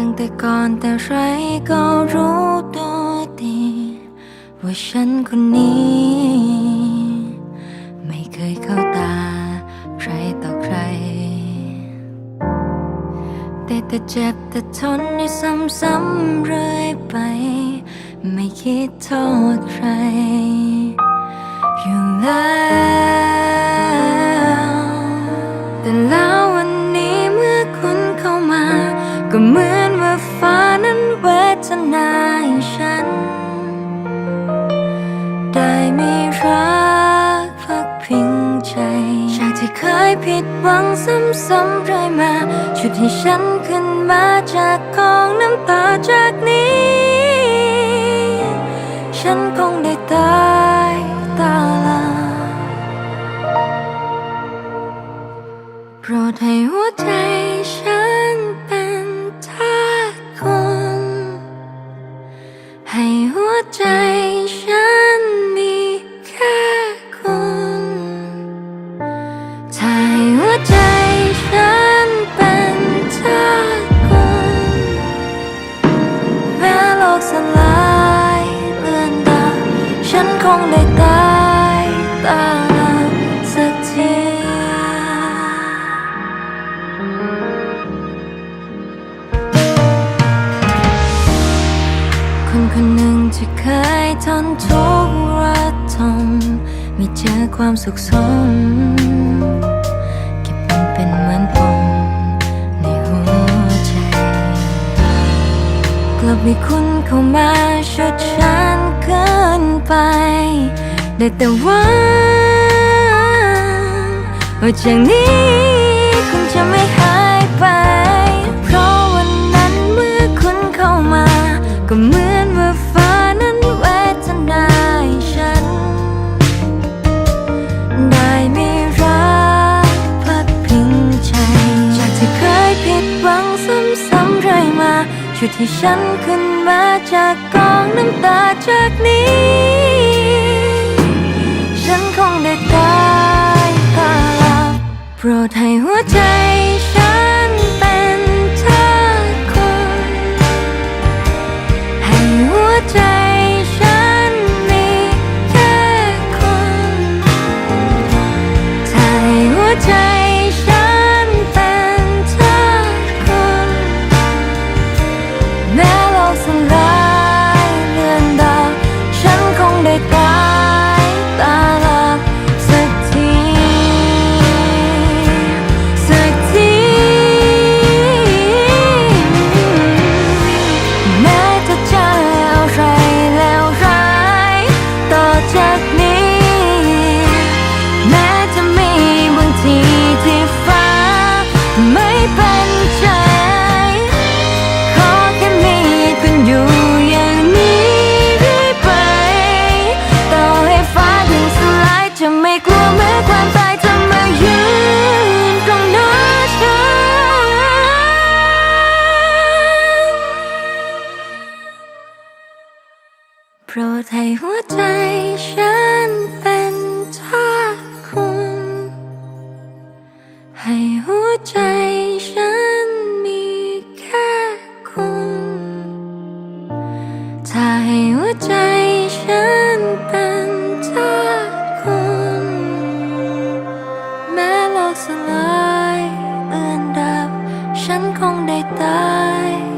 ตั้งแต่ก่อนแต่ไรก็รู้ตัวดี ว่าฉันคนนี้ ไม่เคยเข้าตาใครต่อใคร แต่แต่เจ็บแต่ทนอยู่ซ้ำๆเรื่อยไป ไม่คิดโทษใครอยู่แล้ว ให้ฉัน ได้มีรักพักพิงใจจากที่เคยผิดหวังซ้ำๆเรื่อยมาชุดให้ฉันขึ้นมาจากกองน้ำตาจากนี้ ฉันคงได้ตาย งได้ตายตาสักทีคนคนหนึ่งที่เคยทนทุกข์ระทมมีเจอความสุขสมเก็บมันเป็นเหมือนปมในหัวใจ กลับมีคุณเข้ามาชดเกินไป ได้แต่หวังว่าจากนี้คุณจะไม่หายไป เพราะวันนั้นเมื่อคุณเข้ามา ก็เหมือนว่าฟ้านั้นเวทนาฉัน ได้มีรักพักพิงใจ จากที่เคยผิดหวังซ้ำๆเรื่อยมาชุดที่ฉันขึ้นมาจากกองน้ำตาจากนี้ ได้ตายตาลาโปรดให้หัวใจฉันเป็นทาสคนให้หัวใจ เมื่อความตายจะมายืนตรงหน้าฉันโปรดให้หัวใจฉันเป็นทาสคุณ ให้หัวใจ นคงได้ตาย